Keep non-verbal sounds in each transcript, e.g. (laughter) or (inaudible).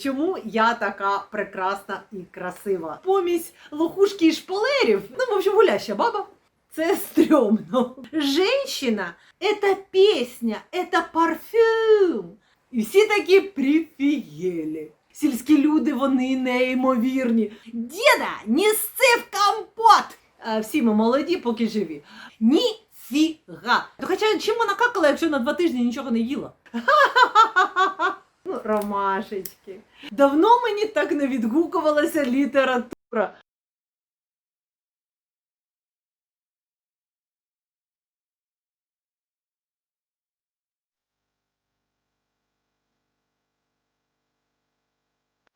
Чому я така прекрасна і красива? Помість лохушки і шпалерів, ну, в общем, гуляща баба. Це стрьомно. Женщина – это пісня, это парфюм. І всі такі прифігелі. Сільські люди, вони неймовірні. Діда, неси в компот! А всі ми молоді, поки живі. Ніфіга. То хоча чим вона какала, якщо на два тижні нічого не їла? Ну, (laughs) ромашечки. Давно мені так не відгукувалася література.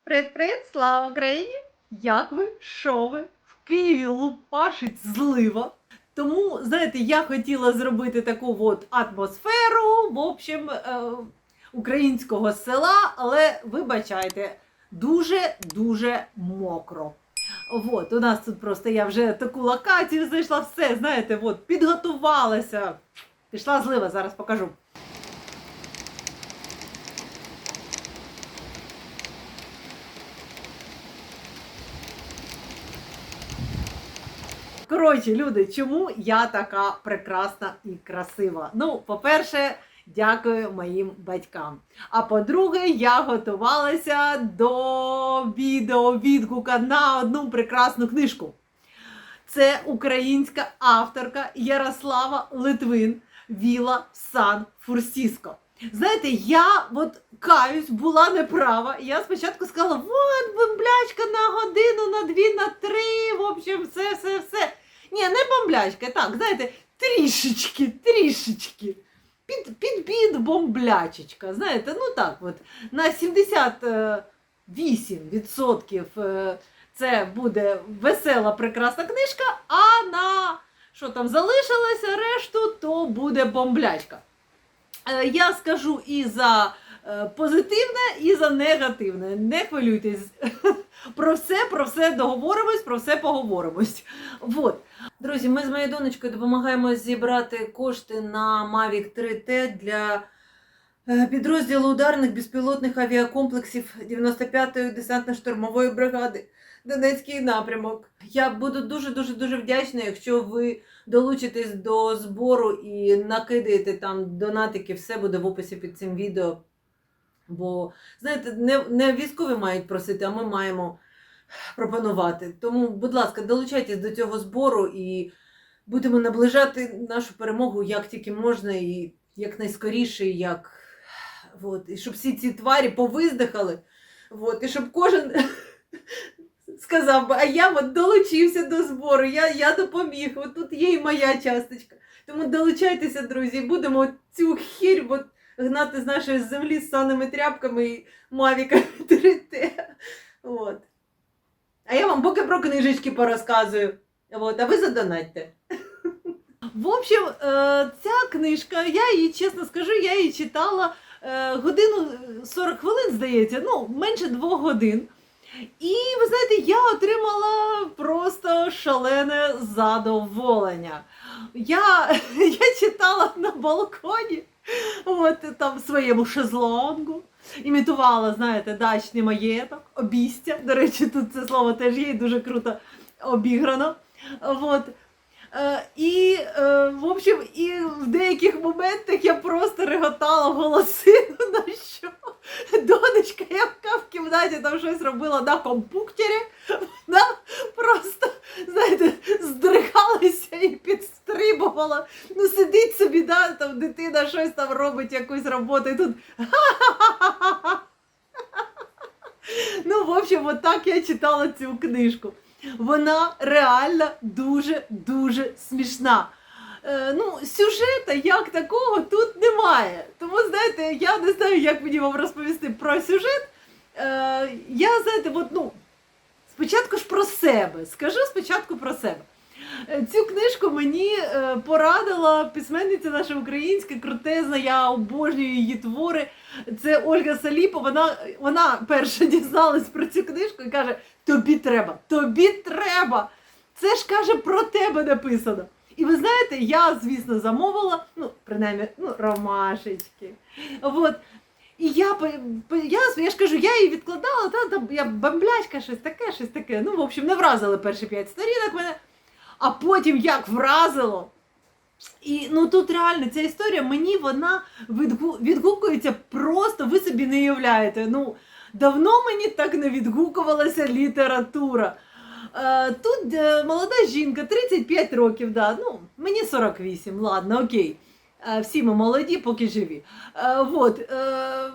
Привіт-привіт, слава Україні! Як ви? Що ви? В Києві лупашить злива. Тому, знаєте, я хотіла зробити таку от атмосферу, в общем, е, українського села, але вибачайте, дуже-дуже мокро. От, у нас тут просто я вже таку локацію знайшла, все, знаєте, от, підготувалася. Пішла злива, зараз покажу. Коротше, люди, чому я така прекрасна і красива? Ну, по-перше, дякую моїм батькам. А по-друге, я готувалася до відео відгука на одну прекрасну книжку. Це українська авторка Ярослава Литвин Віла Сан Фурсіско. Знаєте, я от каюсь, була неправа. Я спочатку сказала, от бомблячка на годину, на дві, на три, в общем, все, все, все. Ні, не бомблячка, так, знаєте, трішечки, трішечки. Під, під, під бомблячечка, знаєте, ну так, от, на 78% е, це буде весела, прекрасна книжка, а на що там залишилося решту, то буде бомблячка. Е, Я скажу і за позитивне, і за негативне. Не хвилюйтесь. (laughs) Про все, про все договоримось, про все поговоримось. Вот. Друзі, ми з моєю донечкою допомагаємо зібрати кошти на Mavic 3T для е, підрозділу ударних безпілотних авіакомплексів 95-ї десантно-штурмової бригади. Донецький напрямок. Я буду дуже дуже дуже вдячна, якщо ви долучитесь до збору і накидаєте там донатики, все буде в описі під цим відео. Бо, знаєте, не, не військові мають просити, а ми маємо пропонувати. Тому, будь ласка, долучайтесь до цього збору і будемо наближати нашу перемогу як тільки можна, і як найскоріше, як от, і щоб всі ці тварі повиздихали. От, і щоб кожен (laughs) сказав би, а я от долучився до збору, я, я допоміг, от тут є і моя часточка. Тому долучайтеся, друзі, будемо цю хірь от, гнати з нашої землі з саними тряпками і мавіками (laughs) 3T. От. А я вам поки про книжечки порозказую. От, а ви задонатьте. В общем, е, ця книжка, я її, чесно скажу, я її читала е, годину 40 хвилин, здається, ну, менше двох годин. І ви знаєте, я отримала просто шалене задоволення. Я, (laughs) я читала на балконі, от там своєму шезлонгу, імітувала, знаєте, дачний маєток, обістя. До речі, тут це слово теж є і дуже круто обіграно. От. Е, і, е, в общем, і в деяких моментах я просто реготала голосину, (laughs) на що донечка, яка в кімнаті там щось робила на компуктері, вона просто, знаєте, здригалася і підстрибувала. Ну, сидить собі, да, там дитина щось там робить, якусь роботу, і тут (laughs) Ну, в общем, от так я читала цю книжку. Вона реально дуже-дуже смішна. Е, ну, сюжета як такого тут немає. Тому, знаєте, я не знаю, як мені вам розповісти про сюжет. Е, я, знаєте, от, ну, спочатку ж про себе. Скажу спочатку про себе. Цю книжку мені е, порадила письменниця наша українська, крутезна, я обожнюю її твори. Це Ольга Саліпа. Вона, вона перша дізналась про цю книжку і каже: Тобі треба, тобі треба. Це ж каже про тебе написано. І ви знаєте, я, звісно, замовила, ну, принаймні, ну, ромашечки. От. І я, я, я ж кажу, я її відкладала, та, там, я бамблячка, щось таке, щось таке. Ну, в общем, не вразили перші п'ять сторінок мене. А потім як вразило. І ну тут реально ця історія, мені вона відгу- відгукується просто, ви собі не уявляєте. Ну, давно мені так не відгукувалася література. Е, тут е, молода жінка, 35 років, да, ну, мені 48, ладно, окей. Е, всі ми молоді, поки живі. Е, вот, е,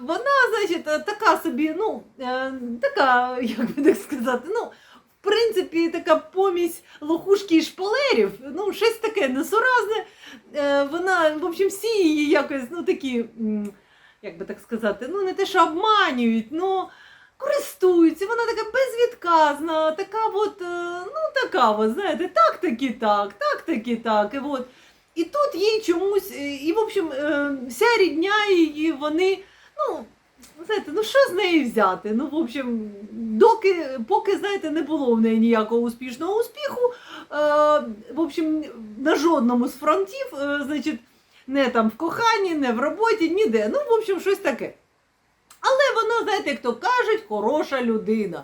вона, значить, е, така собі, ну, е, така, (laughs) як би так сказати, ну, принципі, така помість лохушки і шпалерів, ну, щось таке несуразне. Е, вона, в общем, всі її якось, ну, такі, як би так сказати, ну, не те, що обманюють, ну, користуються, вона така безвідказна, така от, е, ну, така, от, знаєте, так таки так, так таки так. І, от. і тут їй чомусь, е, і, в общем, вся рідня її, вони, ну, знаєте, ну що з неї взяти? Ну, в общем, доки, поки, знаєте, не було в неї ніякого успішного успіху, е, в общем, на жодному з фронтів, е, значить, не там в коханні, не в роботі, ніде. Ну, в общем, щось таке. Але вона, знаєте, як то кажуть, хороша людина.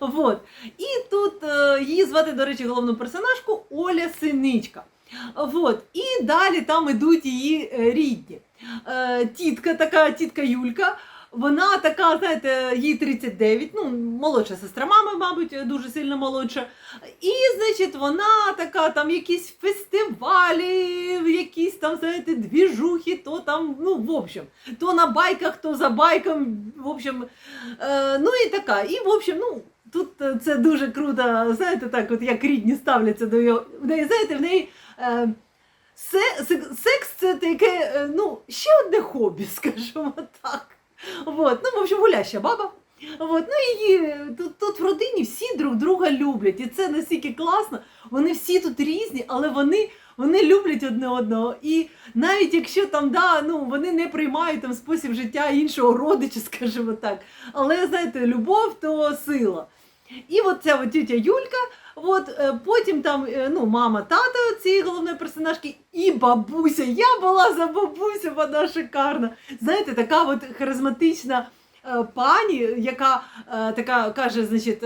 Вот. І тут е, її звати, до речі, головну персонажку Оля Синичка. Вот. І далі там ідуть її е, рідні. Е, тітка, така тітка Юлька. Вона така, знаєте, їй 39, ну, молодша сестра мами, мабуть, дуже сильно молодша. І, значить, вона така, там якісь фестивалі, якісь там, знаєте, двіжухи, то там, ну, в общем, то на байках, то за байком, в общем, е, ну і така. І, в общем, ну, тут е, це дуже круто, знаєте, так, от як рідні ставляться до його. Знаєте, в неї. Е, се- се- Секс це таке, е, ну, ще одне хобі, (laughs) скажімо так. Вот. Ну, в общем, гуляща баба. Вот. Ну, її, тут, тут в родині всі друг друга люблять. І це настільки класно. Вони всі тут різні, але вони, вони люблять одне одного. І навіть якщо там, да, ну, вони не приймають там спосіб життя іншого (laughs) родича, скажімо так. Але знаєте, любов то сила. І от ця от тітя Юлька, от, е, потім там е, ну, мама, тата цієї головної персонажки, і бабуся. Я була за бабусю, вона шикарна. Знаєте, така от харизматична е, пані, яка така каже, значить.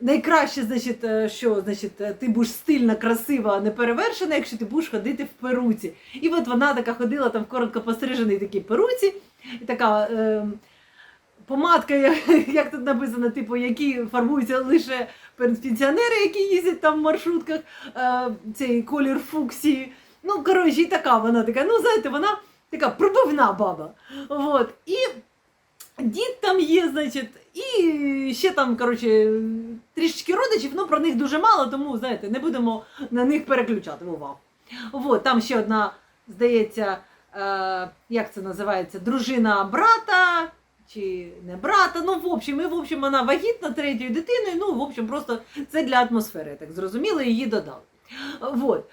Найкраще, значить, що значить, ти будеш стильна, красива, неперевершена, якщо ти будеш ходити в перуці. І от вона така ходила там в коротко постриженій такій перуці, і така е, помадка, як, тут написано, типу, які фарбуються лише пенсіонери, які їздять там в маршрутках, е, цей колір фуксії. Ну, коротше, і така вона така, ну, знаєте, вона така пробивна баба. Вот. І дід там є, значить, і ще там, коротше, трішечки родичів, ну про них дуже мало, тому, знаєте, не будемо на них переключати увагу. Вот, там ще одна, здається, е, як це називається, дружина брата. Чи не брата, ну в общем, і в общем вона вагітна третьою дитиною. Ну, в общем, просто це для атмосфери, так зрозуміло, її додали. Вот.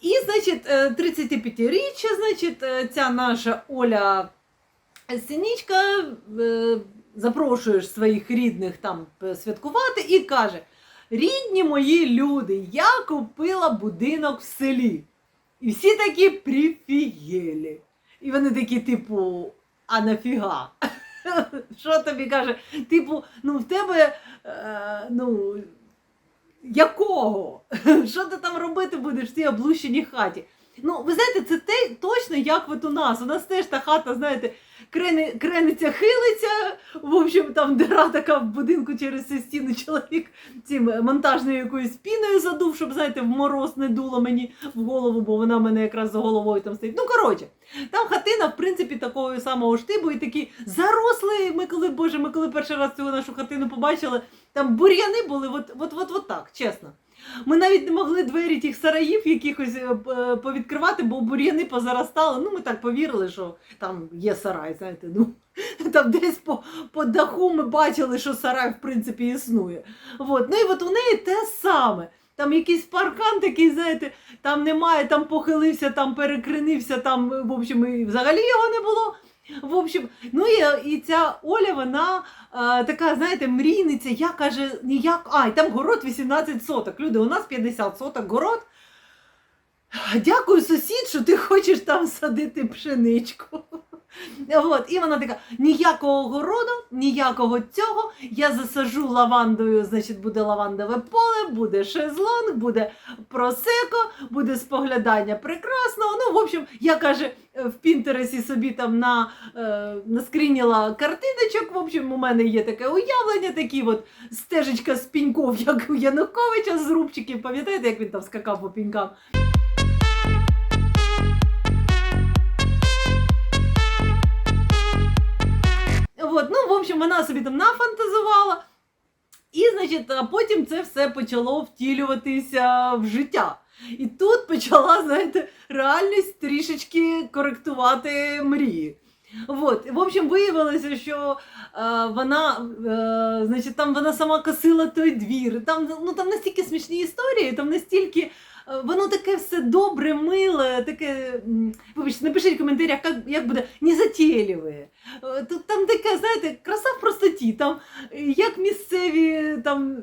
І, значить, е, 35-річчя, значить, е, ця наша Оля Синічка е, запрошує своїх рідних там е, святкувати і каже: Рідні мої люди, я купила будинок в селі. І всі такі прифігелі. І вони такі, типу, а нафіга? (laughs) Що тобі каже? Типу, ну в тебе, е, ну, якого? (laughs) Що ти там робити будеш в цій облущеній хаті? Ну, ви знаєте, це те, точно як от у нас. У нас теж та хата, знаєте, крени, крениця хилиться. В общем, там дира така в будинку через стіну чоловік цим е, монтажною якоюсь піною задув, щоб, знаєте, в мороз не дуло мені в голову, бо вона мене якраз за головою там стоїть. Ну, коротше, там хатина, в принципі, такого самого штибу, і такі заросли. Ми коли, боже, ми коли перший раз цю нашу хатину побачили, там бур'яни були, от, от, от, от так, чесно. Ми навіть не могли двері тих сараїв якихось е, е, повідкривати, бо бур'яни позаростали. Ну, ми так повірили, що там є сарай, знаєте, ну. (laughs) Там десь по, по даху ми бачили, що сарай, в принципі, існує. От. Ну і от у неї те саме. Там якийсь паркан такий, знаєте, там немає, там похилився, там перекринився, там, в общем, і взагалі його не було. В общем, ну і, і ця Оля, вона е, така, знаєте, мрійниця, я каже, ніяк. А, і там город 18 соток. Люди, у нас 50 соток город. Дякую, сусід, що ти хочеш там садити пшеничку. От, і вона така: ніякого городу, ніякого цього. Я засажу лавандою, значить, буде лавандове поле, буде шезлонг, буде просеко, буде споглядання прекрасного. Ну, в общем, я каже, в Пінтересі собі там на, е, наскрініла картиночок. В общем, у мене є таке уявлення, такі от стежечка з піньков, як у Януковича з рубчиків. Пам'ятаєте, як він там скакав по пінькам? От, ну, в общем, вона собі там нафантазувала. І, значить, а потім це все почало втілюватися в життя. І тут почала, знаєте, реальність трішечки коректувати мрії. От. В общем, виявилося, що е, вона, е, значить, там вона сама косила той двір. Там, ну, там настільки смішні історії, там настільки воно таке все добре, миле, таке. Вибачте, напишіть в коментарях, як, як буде незатейливе. Е, Тут там таке, знаєте, краса в простоті. Там е, як місцеві, там,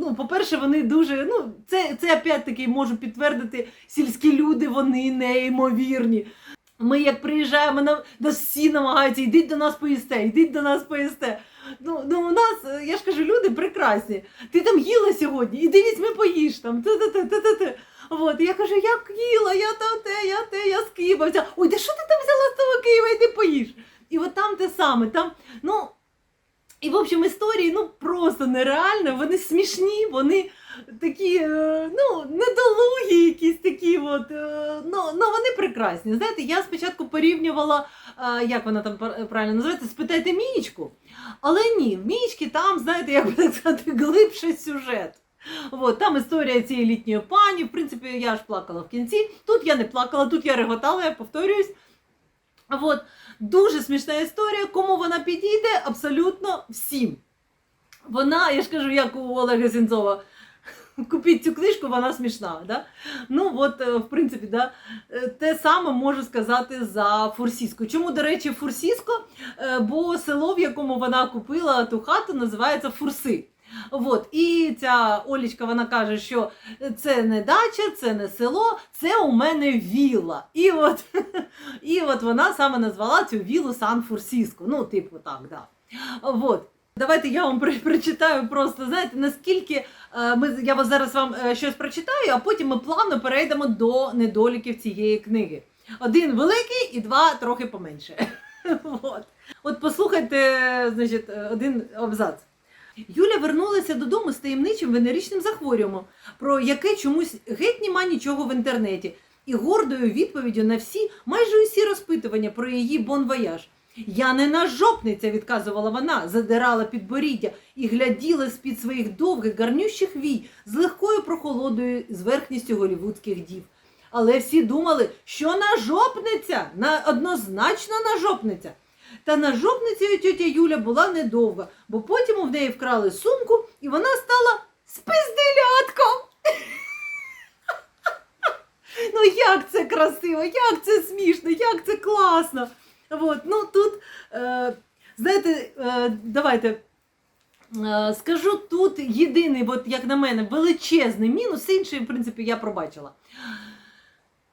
ну, по-перше, вони дуже. Ну, це, це опять-таки можу підтвердити, сільські люди, вони неймовірні. Ми як приїжджаємо, на, нас всі намагаються, йдіть до нас поїсте, йдіть до нас поїсте. Ну, ну, у нас, е, я ж кажу, люди прекрасні. Ти там їла сьогодні, іди візьми поїж там. Ти-ти-ти-ти-ти. От, і я кажу, я їла, я там те, я те, я з Києва взяла. Ой, де що ти там взяла з того Києва, йди поїж. І от там те саме. Там, ну, і в общем, історії ну, просто нереально, вони смішні, вони такі, е, ну, недолугі якісь такі. От, е, ну, ну, вони прекрасні. Знаєте, я спочатку порівнювала, е, як вона там правильно називається, спитайте Мієчку. Але ні, в Мієчки там, знаєте, як (laughs) би так сказати, глибший сюжет. От, там історія цієї літньої пані. В принципі, я ж плакала в кінці. Тут я не плакала, тут я реготала, я повторююсь. От, дуже смішна історія. Кому вона підійде? Абсолютно всім. Вона, я ж кажу, як у Олега Сінцова. Купіть цю книжку, вона смішна. Да? Ну, от, е, в принципі, да, е, те саме можу сказати за Фурсіску. Чому, до речі, Фурсіско? Е, Бо село, в якому вона купила ту хату, називається Фурси. От. І ця Олічка вона каже, що це не дача, це не село, це у мене вілла. І от, (laughs) і от вона саме назвала цю віллу Сан Фурсіско. Ну, типу, так, да. От. Давайте я вам прочитаю просто, знаєте, наскільки е, ми, я вас зараз вам е, щось прочитаю, а потім ми плавно перейдемо до недоліків цієї книги. Один великий і два трохи поменше. (laughs) От. От послухайте, значить, е, один абзац. Юля вернулася додому з таємничим венеричним захворюванням, про яке чомусь геть нема нічого в інтернеті, і гордою відповіддю на всі, майже усі розпитування про її бонвояж. Я не нажопниця, відказувала вона, задирала підборіддя і гляділа з-під своїх довгих гарнющих вій з легкою прохолодою зверхністю голівудських дів. Але всі думали, що нажопниця, на, однозначно нажопниця. Та нажопницею тьотя Юля була недовга, бо потім у неї вкрали сумку, і вона стала спиздилятком. (laughs) Ну як це красиво, як це смішно, як це класно. От, ну тут, е, знаєте, е, давайте е, скажу тут єдиний, от, як на мене, величезний мінус, інший, в принципі, я пробачила.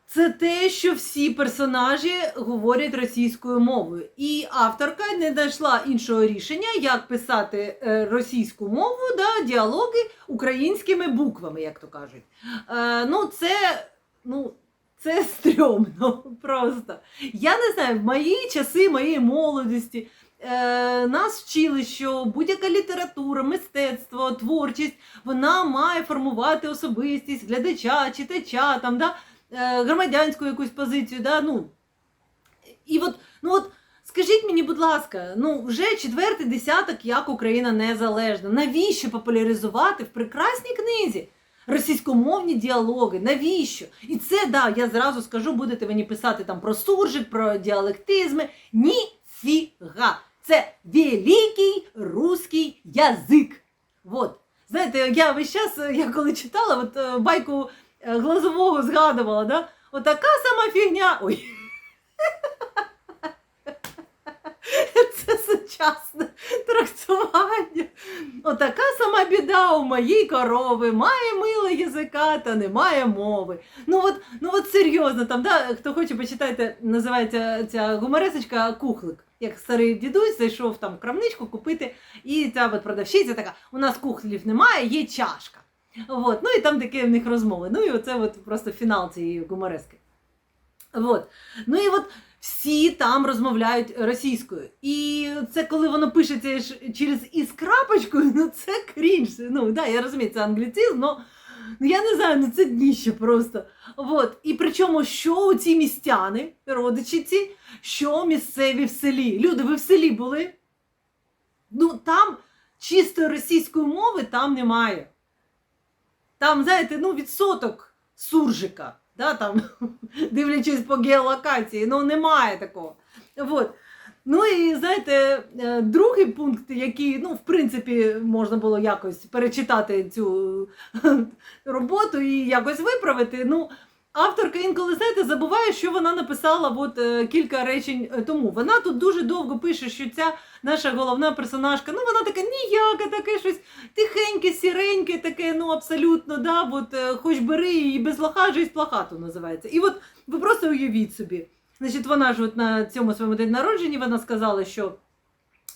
Це те, що всі персонажі говорять російською мовою. І авторка не знайшла іншого рішення, як писати е, російську мову, да, діалоги українськими буквами, як то кажуть. Е, ну, це, ну, це (laughs) стрьомно просто. Я не знаю, в мої часи, моєї молодості. Е, нас вчили, що будь-яка література, мистецтво, творчість вона має формувати особистість глядача, читача, там, да, громадянську якусь позицію. Да, ну. І от, ну от, скажіть мені, будь ласка, ну вже четвертий десяток, як Україна незалежна. Навіщо популяризувати в прекрасній книзі? Російськомовні діалоги, навіщо? І це, да, я зразу скажу, будете мені писати там про суржик, про діалектизми. Ніфіга! Це великий русський язик. Вот. Знаєте, я весь час, е, я коли читала, от е, байку е, глазового згадувала, да? Отака сама фігня. Ой. Це сучасне трактування. Отака сама біда у моїй корови. Має миле язика, та немає мови. Ну от, ну от серйозно, там, да, хто хоче, почитайте, називається ця гуморесочка Кухлик. Як старий дідусь зайшов там крамничку купити, і ця от продавщиця така: у нас кухлів немає, є чашка. От, ну і там такі в них розмови. Ну і оце от просто фінал цієї гуморески. От. Ну і от всі там розмовляють російською. І це коли воно пишеться через із крапочкою, ну це крінж. Ну да, я розумію, це англіцизм, но ну я не знаю, ну це дніще просто. От. І причому, що ці містяни, родичі ці, що місцеві в селі. Люди, ви в селі були? Ну там чистої російської мови там немає. Там, знаєте, ну, відсоток суржика, да, там, (laughs) дивлячись по геолокації, ну немає такого. От. Ну і знаєте, е, другий пункт, який, ну, в принципі, можна було якось перечитати цю роботу і якось виправити. Ну, авторка інколи, знаєте, забуває, що вона написала от, е, кілька речень е, тому. Вона тут дуже довго пише, що ця наша головна персонажка, ну вона така ніяка, таке щось тихеньке, сіреньке, таке, ну абсолютно, да, от, е, хоч бери і без лоха, жизнь плохату називається. І от ви просто уявіть собі. Значить, вона ж от на цьому своєму день народження вона сказала, що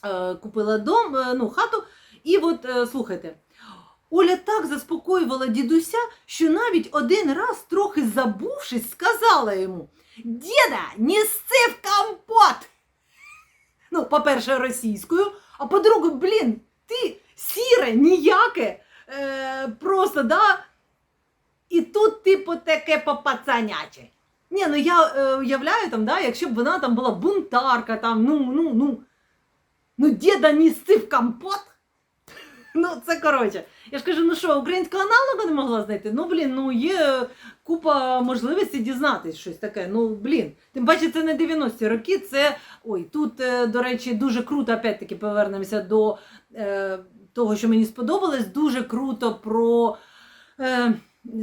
е, купила дом, е, ну, хату, і от е, слухайте. Оля так заспокоювала дідуся, що навіть один раз, трохи забувшись, сказала йому: Діда, неси в компот! Ну, по-перше, російською, а по-друге, блін, ти сіре, ніяке, е, просто, да? І тут, типу, таке попацаняче. Ні, ну я е, уявляю там, да, якщо б вона там була бунтарка, там, ну, ну, ну, ну, діда неси в компот. Ну, це коротше. Я ж кажу, ну що, українського аналогу не могла знайти? Ну, блін, ну є купа можливостей дізнатись щось таке. Ну, блін. Тим паче, це не 90-ті роки, це. Ой, тут, е, до речі, дуже круто, опять-таки, повернемося до е, того, що мені сподобалось. Дуже круто про. Е,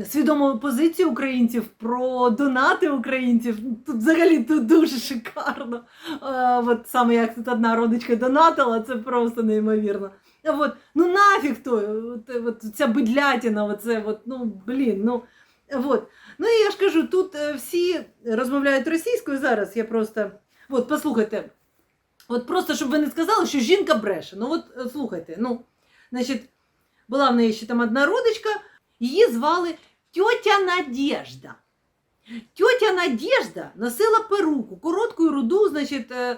Свідому позицію українців про донати українців. Тут взагалі тут дуже шикарно. Е, от саме як тут одна родичка донатила, це просто неймовірно. От, ну нафіг то, от, от, ця бидлятіна, оце, от, ну блін, ну. От. Ну і я ж кажу, тут е, всі розмовляють російською зараз. Я просто. От, послухайте. От просто, щоб ви не сказали, що жінка бреше. Ну от е, слухайте, ну, значить, була в неї ще там одна родичка, її звали тьотя Надежда. Тьотя Надежда носила перуку, коротку руду, значить, е,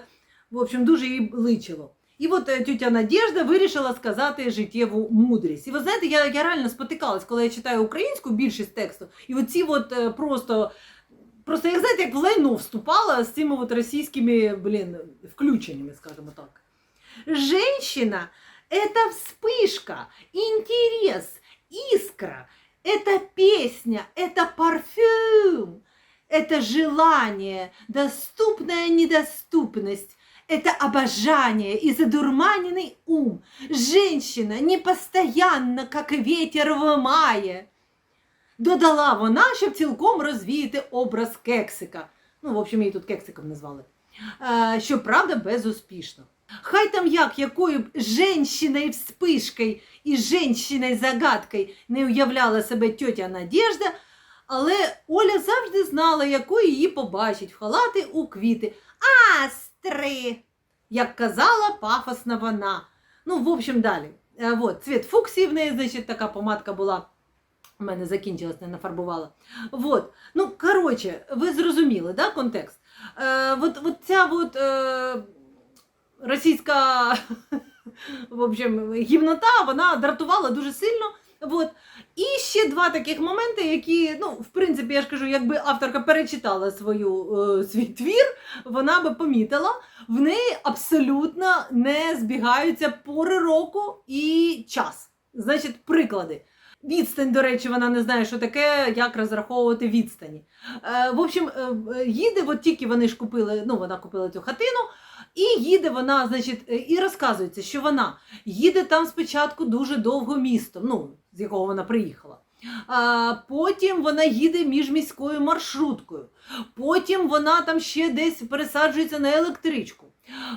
в общем, дуже їй личило. І от е, тетя Надежда вирішила сказати життєву мудрість. І ви знаєте, я, я реально спотикалась, коли я читаю українську більшість тексту, і оці от е, просто, просто як знаєте, як в лайно вступала з цими от російськими, блін, включеннями, скажімо так. Женщина – это вспышка, интерес, искра, это песня, это парфюм, это желание, доступная недоступность, это обожание и задурманенный ум. Женщина непостоянна, как ветер в мае. Додала вона, щоб цілком розвіяти образ кексика. Ну, в общем, її тут кексиком назвали. Щоправда, безуспішно. Хай там як, якою б женщиною вспишкою і женщиною загадкою не уявляла себе тьотя Надежда, але Оля завжди знала, якою її побачить в халати у квіти. Астри, як казала пафосна вона. Ну, в общем, далі. Е, Вот, цвіт фуксії в неї, значить, така помадка була. У мене закінчилась, не нафарбувала. Вот. Ну, коротше, ви зрозуміли, да, контекст? Е, от, от ця от, е, російська (laughs) в общем, гімнота, вона дратувала дуже сильно. Вот. І ще два таких моменти, які, ну, в принципі, я ж кажу, якби авторка перечитала свою, е, свій твір, вона би помітила, в неї абсолютно не збігаються пори року і час. Значить, приклади. Відстань, до речі, вона не знає, що таке, як розраховувати відстані. Е, в общем, е, е, їде, от тільки вони ж купили, ну, вона купила цю хатину, і їде вона, значить, е, і розказується, що вона їде там спочатку дуже довго містом, ну, з якого вона приїхала. А, потім вона їде міжміською маршруткою. Потім вона там ще десь пересаджується на електричку.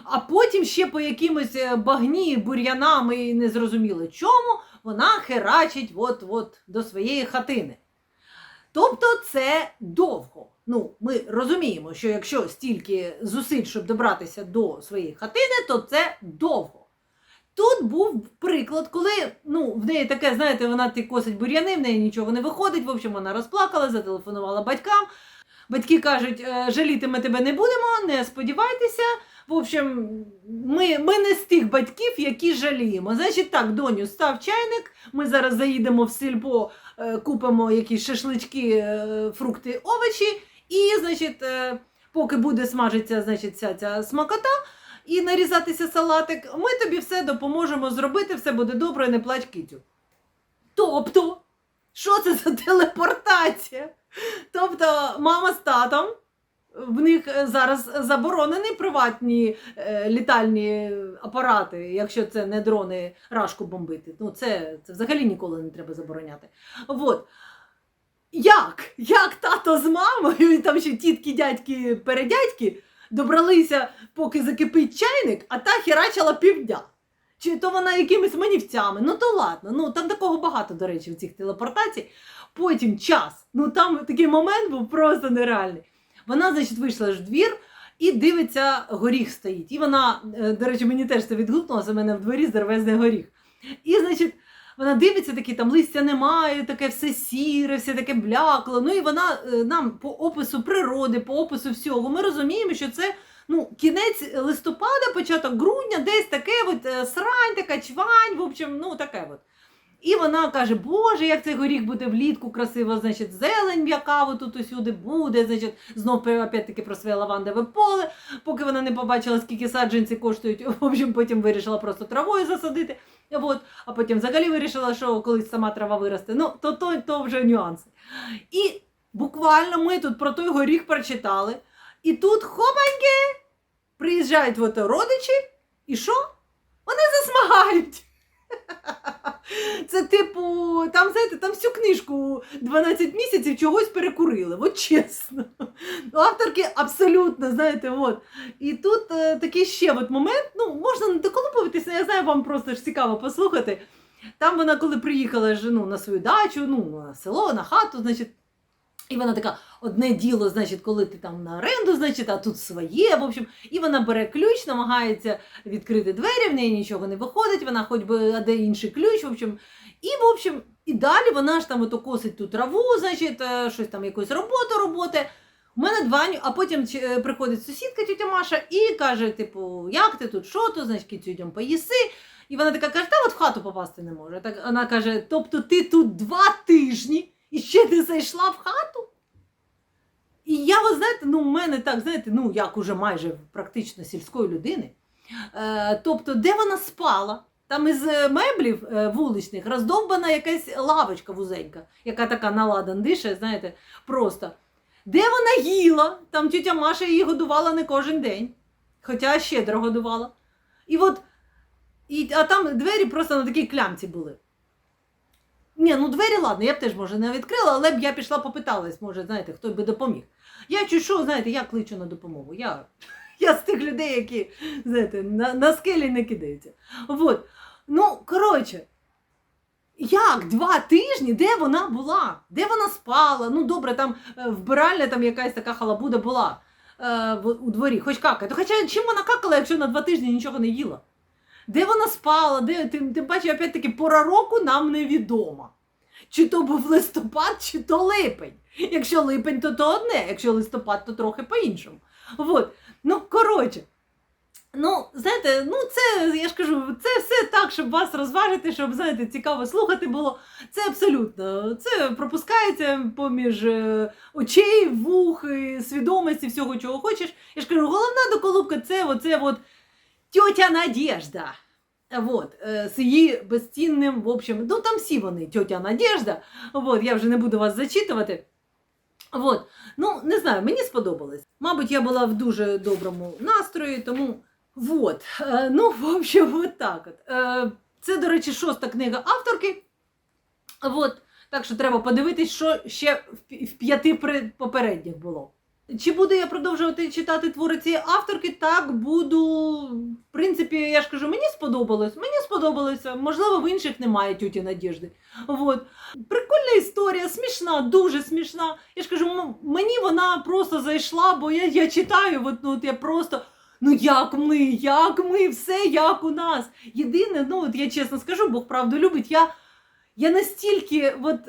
А потім ще по якимось е, багні, бур'янам і незрозуміло чому, вона херачить от-от до своєї хатини. Тобто це довго. Ну, ми розуміємо, що якщо стільки зусиль, щоб добратися до своєї хатини, то це довго. Тут був приклад, коли ну, в неї таке, знаєте, вона ти косить бур'яни, в неї нічого не виходить. В общем, вона розплакала, зателефонувала батькам. Батьки кажуть, «Е, жаліти ми тебе не будемо, не сподівайтеся. В общем, ми, ми не з тих батьків, які жаліємо. Значить, так, доню, став чайник. Ми зараз заїдемо в сільпо, е, купимо якісь шашлички, е, фрукти, овочі. І, значить, поки буде смажитися, значить, ця, ця смакота і нарізатися салатик, ми тобі все допоможемо зробити, все буде добре, не плач китю. Тобто, що це за телепортація? Тобто, мама з татом. В них е, зараз заборонені приватні е, літальні апарати, якщо це не дрони рашку бомбити. Ну, це, це взагалі ніколи не треба забороняти. От. Як? Як тато з мамою, там ще тітки, дядьки, передядьки добралися, поки закипить чайник, а та херачила півдня. Чи то вона якимись манівцями? Ну то ладно, ну там такого багато, до речі, в цих телепортацій. Потім час. Ну там такий момент був просто нереальний. Вона, значить, вийшла ж в двір і дивиться, горіх стоїть. І вона, е, до речі, мені теж це відгукнулося, у мене в дворі здоровезний горіх. І, значить, вона дивиться, такі там листя немає, таке все сіре, все таке блякло. Ну і вона е, нам по опису природи, по опису всього, ми розуміємо, що це ну, кінець листопада, початок грудня, десь таке от е, срань, така чвань, в общем, ну таке от. І вона каже, Боже, як цей горіх буде влітку красиво, значить, зелень м'яка тут усюди буде, значить, знов опять-таки про своє лавандове поле, поки вона не побачила, скільки саджанці коштують, (laughs) в общем, потім вирішила просто травою засадити. От. А потім взагалі вирішила, що колись сама трава виросте. Ну, то, то, то вже нюанси. І буквально ми тут про той горіх прочитали. І тут хопаньки приїжджають родичі, і що? Вони засмагають. (laughs) Це, типу, там, знаєте, там всю книжку 12 місяців чогось перекурили, от чесно. Авторки абсолютно, знаєте, от. І тут е, такий ще от момент, ну, можна не доколупуватися, я знаю, вам просто ж цікаво послухати. Там вона, коли приїхала ж, ну, на свою дачу, ну, на село, на хату, значить. І вона така, одне діло, значить, коли ти там на оренду, значить, а тут своє. В общем, і вона бере ключ, намагається відкрити двері, в неї нічого не виходить, вона хоч би а де інший ключ. В общем, і в общем, і далі вона ж там ото косить ту траву, значить, е, щось там якусь роботу роботи. У мене два, а потім е, приходить сусідка тітя Маша і каже: типу, як ти тут, що тут, значить, йдемо поїси. І вона така каже, та от в хату попасти не може. Так вона каже: тобто ти тут два тижні і ще не зайшла в хату? І я, ви знаєте, ну, в мене так, знаєте, ну, як уже майже практично сільської людини. Е, тобто, де вона спала? Там із е, меблів е, вуличних роздовбана якась лавочка вузенька, яка така наладан дише, знаєте, просто. Де вона їла? Там тітя Маша її годувала не кожен день, хоча щедро годувала. І от, і, а там двері просто на такій клямці були. Ні, ну двері, ладно, я б теж, може, не відкрила, але б я пішла попиталась, може, знаєте, хто би допоміг. Я чую, що, знаєте, я кличу на допомогу. Я, я з тих людей, які, знаєте, на, на скелі не кидаються. От. Ну, коротше, як два тижні, де вона була? Де вона спала? Ну, добре, там е, вбиральня, там якась така халабуда була е, у дворі, хоч какати. Хоча чим вона какала, якщо на два тижні нічого не їла? Де вона спала? Де, тим, тим паче, опять-таки, пора року нам невідома. Чи то був листопад, чи то липень. Якщо липень, то то одне, якщо листопад, то трохи по-іншому. От. Ну, коротше. Ну, знаєте, ну це, я ж кажу, це все так, щоб вас розважити, щоб, знаєте, цікаво слухати було. Це абсолютно. Це пропускається поміж е, очей, вух, свідомості, всього, чого хочеш. Я ж кажу, головна доколубка це оце от тьотя Надежда. Вот, з її безцінним, в общем, ну там всі вони, тьотя Надежда. Вот, я вже не буду вас зачитувати. Вот. Ну, не знаю, мені сподобалось. Мабуть, я була в дуже доброму настрої, тому вот. Е, ну, в общем, от так от. Е, це, до речі, шоста книга авторки. Вот. Так що треба подивитись, що ще в п'яти попередніх було. Чи буду я продовжувати читати твори цієї авторки? Так, буду. В принципі, я ж кажу, мені сподобалось. Мені сподобалося. Можливо, в інших немає тюті Надіжди. Вот. Прикольна історія, смішна, дуже смішна. Я ж кажу, мені вона просто зайшла, бо я, я читаю, от, ну, от я просто. Ну як ми, як ми, все як у нас. Єдине, ну от я чесно скажу, Бог правду любить. Я, я настільки, от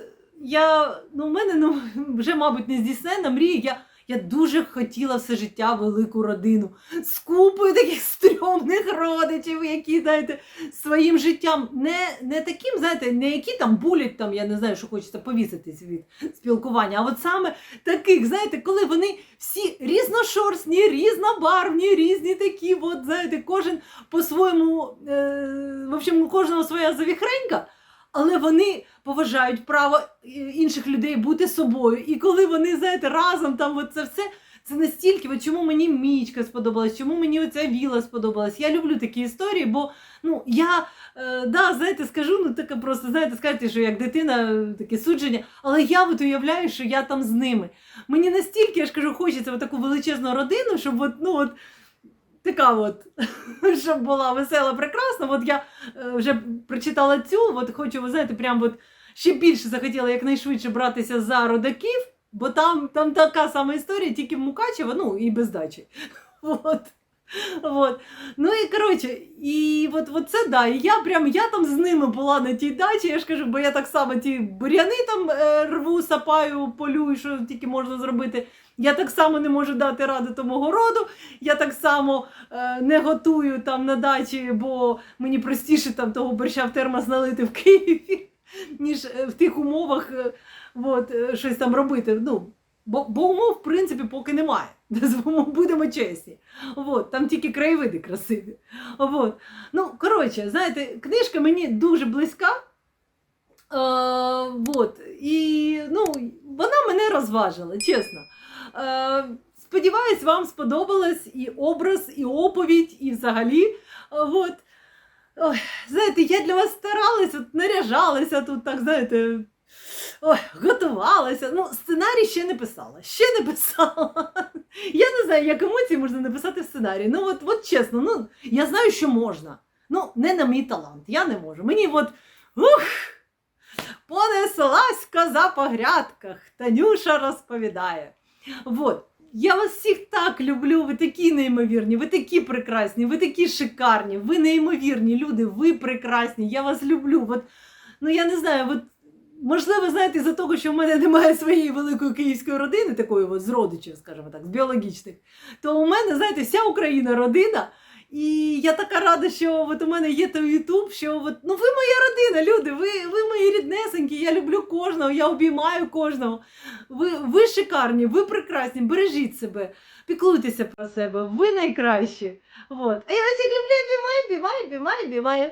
я, ну, в мене ну, (laughs) вже, мабуть, не здійснена мрія. Я, я дуже хотіла все життя велику родину. З купою таких стрьомних родичів, які, знаєте, своїм життям не, не таким, знаєте, не які там булять, там, я не знаю, що хочеться повіситись від спілкування, а от саме таких, знаєте, коли вони всі різношорстні, різнобарвні, різні такі, от, знаєте, кожен по-своєму, е, в общем, у кожного своя завіхренька, але вони поважають право е, інших людей бути собою. І коли вони, знаєте, разом там от це все. Це настільки, от чому мені Мічка сподобалась, чому мені оця віла сподобалась. Я люблю такі історії, бо ну я е, да, знаєте, скажу, ну таке просто знаєте, скажете, що як дитина е, таке судження, але я от уявляю, що я там з ними. Мені настільки, я ж кажу, хочеться от таку величезну родину, щоб от, ну от така от, (laughs) щоб була весела, прекрасна. От я е, вже прочитала цю, от хочу, ви знаєте, прям от ще більше захотіла якнайшвидше братися за родаків, бо там, там така сама історія, тільки в Мукачево, ну і без дачі. (laughs) От. Вот. Ну і коротше, і от, от це да. І я прям я там з ними була на тій дачі. Я ж кажу, бо я так само ті буряни там е, рву, сапаю, полю, і що тільки можна зробити. Я так само не можу дати ради тому городу. Я так само е, не готую там на дачі, бо мені простіше там того борща в термос налити в Києві, (laughs) ніж е, в тих умовах е, от, е, щось там робити. Ну, бо, бо умов, в принципі, поки немає. (laughs) Будемо чесні. От, там тільки краєвиди красиві. От. Ну, коротше, знаєте, книжка мені дуже близька. Е, от. І ну, вона мене розважила, чесно. Е, сподіваюсь, вам сподобалось і образ, і оповідь, і взагалі. От. Ой, знаєте, я для вас старалася, наряжалася тут, так, знаєте. Ой, готувалася. Ну, сценарій ще не писала. Ще не писала. Я не знаю, як емоції можна написати в сценарії. Ну, от, от чесно, ну, я знаю, що можна. Ну, не на мій талант. Я не можу. Мені от. Ух! Понеслась коза по грядках. Танюша розповідає. От. Я вас всіх так люблю, ви такі неймовірні, ви такі прекрасні, ви такі шикарні, ви неймовірні люди, ви прекрасні, я вас люблю. От, ну я не знаю, от, можливо, знаєте, за того, що в мене немає своєї великої київської родини, такої от, з родичів, скажімо так, з біологічних, то у мене, знаєте, вся Україна родина. І я така рада, що от у мене є той Ютуб, що от, ну ви моя родина, люди, ви, ви мої ріднесенькі, я люблю кожного, я обіймаю кожного. Ви, ви шикарні, ви прекрасні, бережіть себе, піклуйтеся про себе, ви найкращі. От. А я вас люблю, обіймаю, обіймаю, обіймаю, обіймаю.